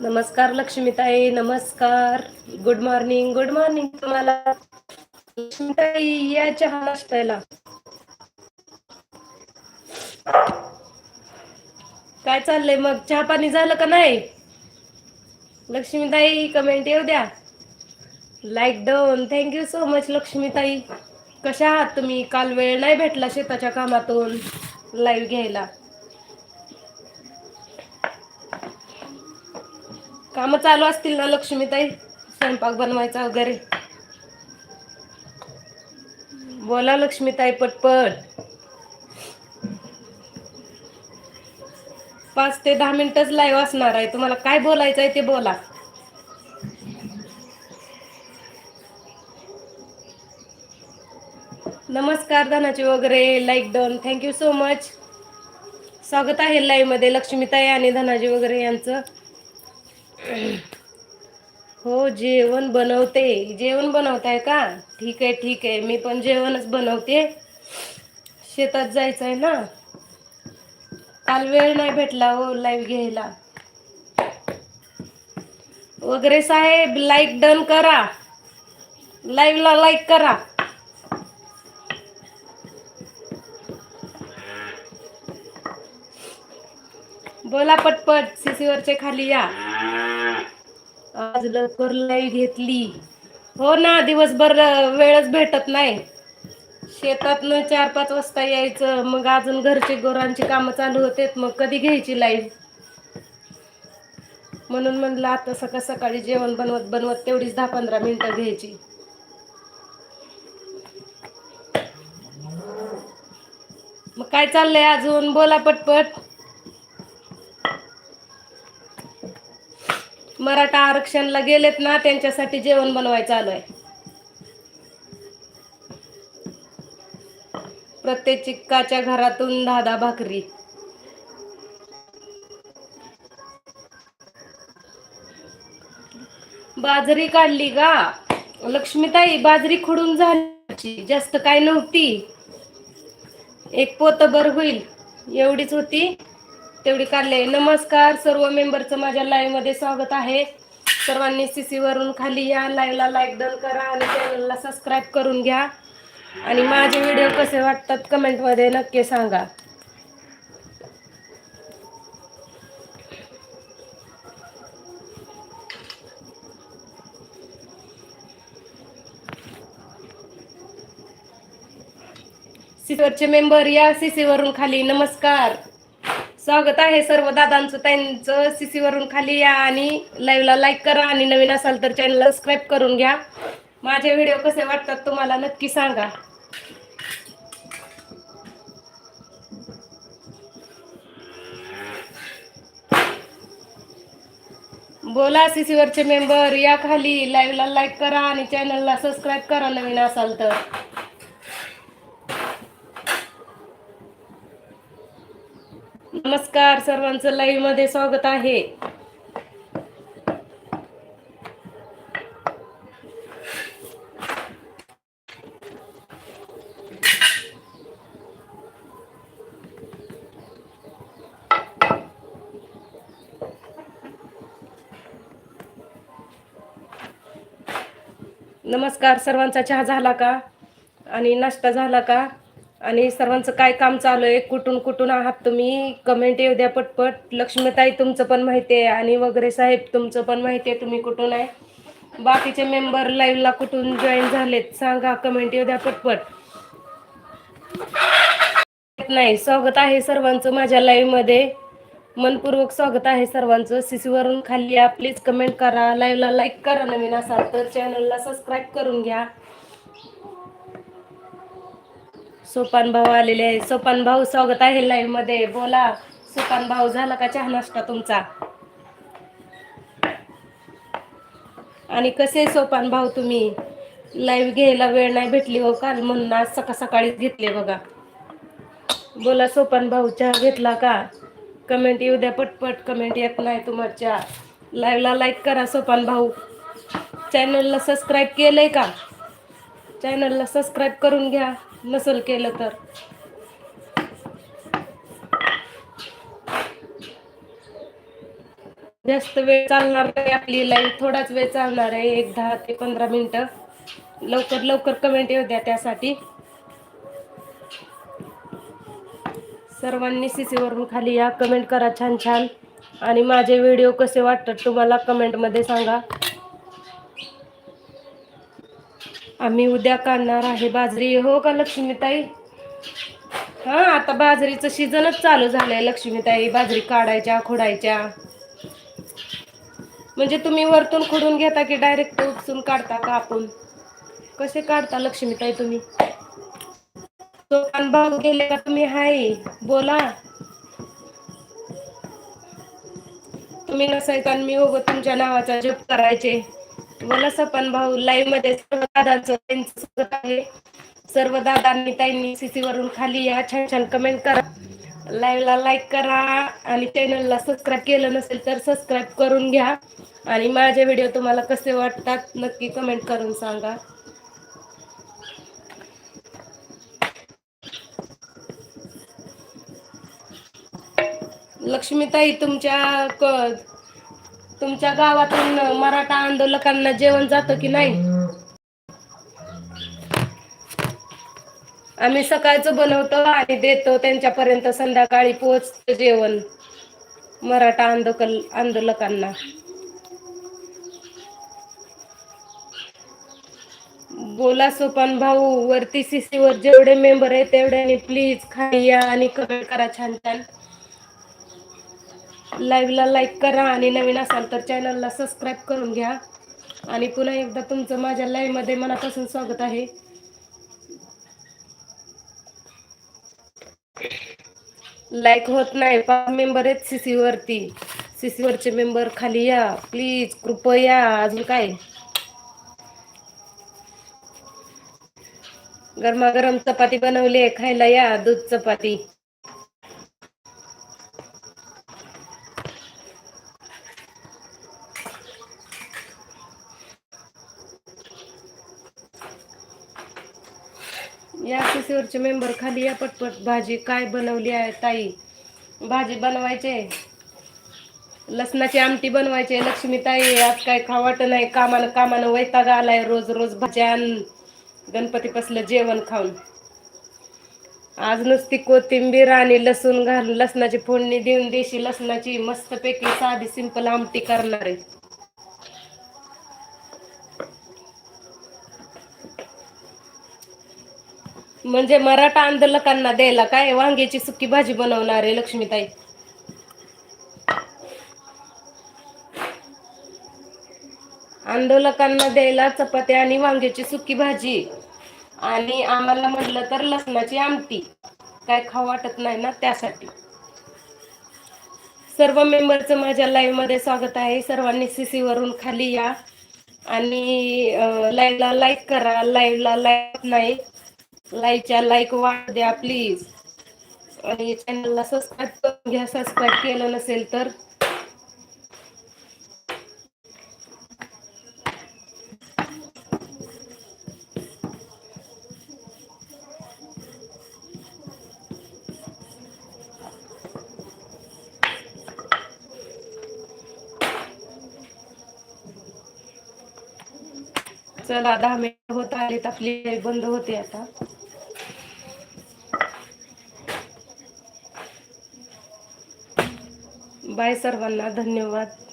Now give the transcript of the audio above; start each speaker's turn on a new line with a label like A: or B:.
A: नमस्कार लक्ष्मीताई नमस्कार. Good morning good morning तुम्हाला. लक्ष्मीताई या चहा नाश्त्याला. काय चाललंय मग? चहा पाणी झालं का नाही? लक्ष्मीताई कमेंट येऊ द्या. Like down thank you so much लक्ष्मीताई. कशा आहात तुम्ही? काल वेळ नाही भेटला शेताच्या कामातून. लाईव्ह घ्यायला. काम चालू असतील ना लक्ष्मीताई? स्वयंपाक बनवायचा वगैरे. बोला लक्ष्मीताई पटपट. पाच ते दहा मिनिटच लाईव्ह असणार आहे. तुम्हाला काय बोलायचं आहे ते बोला. नमस्कार धनाचे वगैरे like done thank you so much स्वागत आहे लाईव्हमध्ये लक्ष्मीताई आणि धनाजी वगैरे यांचं. हो जेवण बनवते. जेवण बनवताय का? ठीक आहे ठीक आहे. मी पण जेवणच बनवते. शेतात जायचं आहे ना. काल वेळ नाही भेटला हो लाईव्ह घ्यायला. वगैरे साहेब लाईक डन करा. लाईव्हला लाईक करा. बोला पटपट सीसीवरचे खाली या. आज लवकर लाईव्ह घेतली. हो ना दिवसभर वेळच भेटत नाही. शेतातनं चार पाच वाजता यायचं मग अजून घरचे गोरांची कामं चालू होतेत मग कधी घ्यायची लाईव्ह म्हणून म्हणलं आता सकाळ सकाळी जेवण बनवत बनवत तेवढीच दहा पंधरा मिनिटं घ्यायची. मग काय चाललंय अजून? बोला पटपट. मराठा आरक्षणला गेलेत ना त्यांच्यासाठी जेवण बनवायचं चालू आहे. प्रत्येक चिक्काच्या घरातून दादा भाकरी. बाजरी काढली का लक्ष्मीताई बाजरी खुडून झाली. जास्त काय नव्हती. एक पोत बर होईल. एवढीच होती. तेवढी काढले. नमस्कार सर्व मेंबरचं माझ्या लाईव्हमध्ये स्वागत आहे. सर्वांनी सीसी वरून खाली या लाईव्हला लाईक डन करा आणि चॅनलला सबस्क्राईब करून घ्या. आणि माझे व्हिडिओ कसे वाटतात कमेंटमध्ये नक्की सांगा. सीसीवरचे मेंबर या सीसीवरून खाली. नमस्कार. स्वागत आहे सर्व दादांचं त्यांचं सीसी वरून खाली या आणि लाईव्हला लाईक करा आणि नवीन असाल तर चॅनलला सबस्क्राईब करून घ्या. माझे व्हिडिओ कसे वाटतात तुम्हाला नक्की सांगा. बोला सीसीवरचे मेंबर या खाली लाईव्हला लाईक करा आणि चॅनलला सबस्क्राईब करा नवीन असाल तर. नमस्कार सर्वांचं लाईव्हमध्ये स्वागत आहे. नमस्कार सर्वांचा चहा झाला का? आणि नाश्ता झाला का? आणि सर्वांचं काय काम चालू आहे कुठून कुठून आहात तुम्ही? कमेंट येऊ द्या पटपट. लक्ष्मीताई तुमचं पण माहिती आहे. आणि वगैरे साहेब तुमचं पण माहिती आहे. तुम्ही कुठून आहे? बाकीचे मेंबर लाईव्हला कुठून जॉईन झालेत सांगा. कमेंट येऊ द्या पटपट. नाही स्वागत आहे सर्वांचं माझ्या लाईव्हमध्ये. मनपूर्वक स्वागत आहे सर्वांचं. सीसीवरून खाली या प्लीज कमेंट करा लाईव्हला लाईक करा नवीन असाल तर चॅनलला सबस्क्राईब करून घ्या. सोपान भाऊ आलेले आहे सोपान भाऊ स्वागत आहे लाईव्हमध्ये. बोला. सोपान भाऊ झाला का चहा नाश्ता तुमचा? आणि कसे सोपान भाऊ तुम्ही? लाईव्ह घ्यायला वेळ नाही भेटली हो काल म्हणून आज सकाळ सकाळीच घेतले बघा. बोला सोपान भाऊ चहा घेतला का? कमेंट येऊ द्या पटपट कमेंट येत नाही तुमच्या. लाईव्हला लाईक करा सोपान भाऊ. चॅनलला सबस्क्राईब केलंय का? चॅनलला सबस्क्राईब करून घ्या. नसल केलं तर. जास्त वेळ चालणार नाही आपली लाईव्ह थोडाच वेळ चालणार आहे एक दहा ते पंधरा मिनिटं. लवकर लवकर कमेंट येऊ द्या त्यासाठी. सर्वांनी सी वरून खाली या कमेंट करा छान छान. आणि माझे व्हिडिओ कसे वाटतात तुम्हाला कमेंटमध्ये सांगा. आम्ही उद्या काढणार आहे बाजरी. हो का लक्ष्मीताई? हा आता बाजरीचं सीझनच चालू झालंय लक्ष्मीताई बाजरी काढायच्या खोडायच्या. म्हणजे तुम्ही वरतून खुडून घेता की डायरेक्ट उपसून काढता का आपण? कसे काढता लक्ष्मीताई तुम्ही? सोपान भाऊ गेले का तुम्ही? हाय बोला. तुम्ही नसायचा आणि मी उगं तुमच्या नावाचा जप करायचे. मला सपन भाऊ लाईव्हमध्ये सर्व दादांचं त्यांचं स्वागत आहे. सर्व दादांनी ताईंनी सीसी वरून खाली या छान छान कमेंट करा. लाईव्हला लाईक करा आणि चॅनलला सबस्क्राईब केलं नसेल तर सबस्क्राईब करून घ्या. आणि माझे व्हिडिओ तुम्हाला कसे वाटतात नक्की कमेंट करून सांगा. लक्ष्मीताई तुमच्या क- तुमच्या गावातून मराठा आंदोलकांना जेवण जातं की नाही? आम्ही सकाळचं बनवतो आणि देतो त्यांच्यापर्यंत संध्याकाळी पोहोचतो जेवण. मराठा आंदोलक आंदोलकांना. बोला सोपान भाऊ वरती सीसी वर जेवढे मेंबर आहेत तेवढ्याने प्लीज खाली या आणि कमेंट करा छान छान. लाईव्हला लाईक करा आणि नवीन असाल तर चॅनलला सबस्क्राईब करून घ्या. आणि पुन्हा एकदा तुमचं माझ्या लाईव्हमध्ये मनापासून स्वागत आहे. लाईक होत नाही पाच मेंबर आहेत सीसीवरती सीसीवरचे मेंबर खाली या. प्लीज कृपया अजून काय? गरमागरम चपाती बनवली आहे खायला या. दूध चपाती. या सीसीवरचे मेंबर खाली या पटपट भाजी काय बनवली आहे ताई? भाजी बनवायचे. लसणाची आमटी बनवायचे. लक्ष्मी ताई आज काय खावाट नाही. कामानं कामानं वैताग आलाय. रोज रोज भाज्यान गणपती पसलं जेवण खाऊन. आज नुसती कोथिंबीर आणि लसूण घालून लसणाची फोडणी देऊन देशी लसणाची मस्तपैकी साधी सिंपल आमटी करणार आहे. म्हणजे मराठा आंदोलकांना द्यायला काय? वांग्याची सुकी भाजी बनवणार आहे लक्ष्मीताई. आंदोलकांना द्यायला चपाती आणि वांग्याची सुकी भाजी. आणि आम्हाला म्हटलं तर लसणाची आमटी. काय खाऊ वाटत नाही ना त्यासाठी. सर्व मेंबरचं माझ्या लाईव्हमध्ये स्वागत आहे. सर्वांनी सीसी वरून खाली या. आणि लाईव्हला लाईक करा. लाईव्हला लाईक नाही. लाईकच्या लाईक वाढ द्या प्लीज आणि चॅनलला सबस्क्राईब करून घ्या. सबस्क्राईब केलं नसेल तर. चला दहा मिनिट होत आलेत. आपली बंद होते आता. बाय सर्वांना धन्यवाद.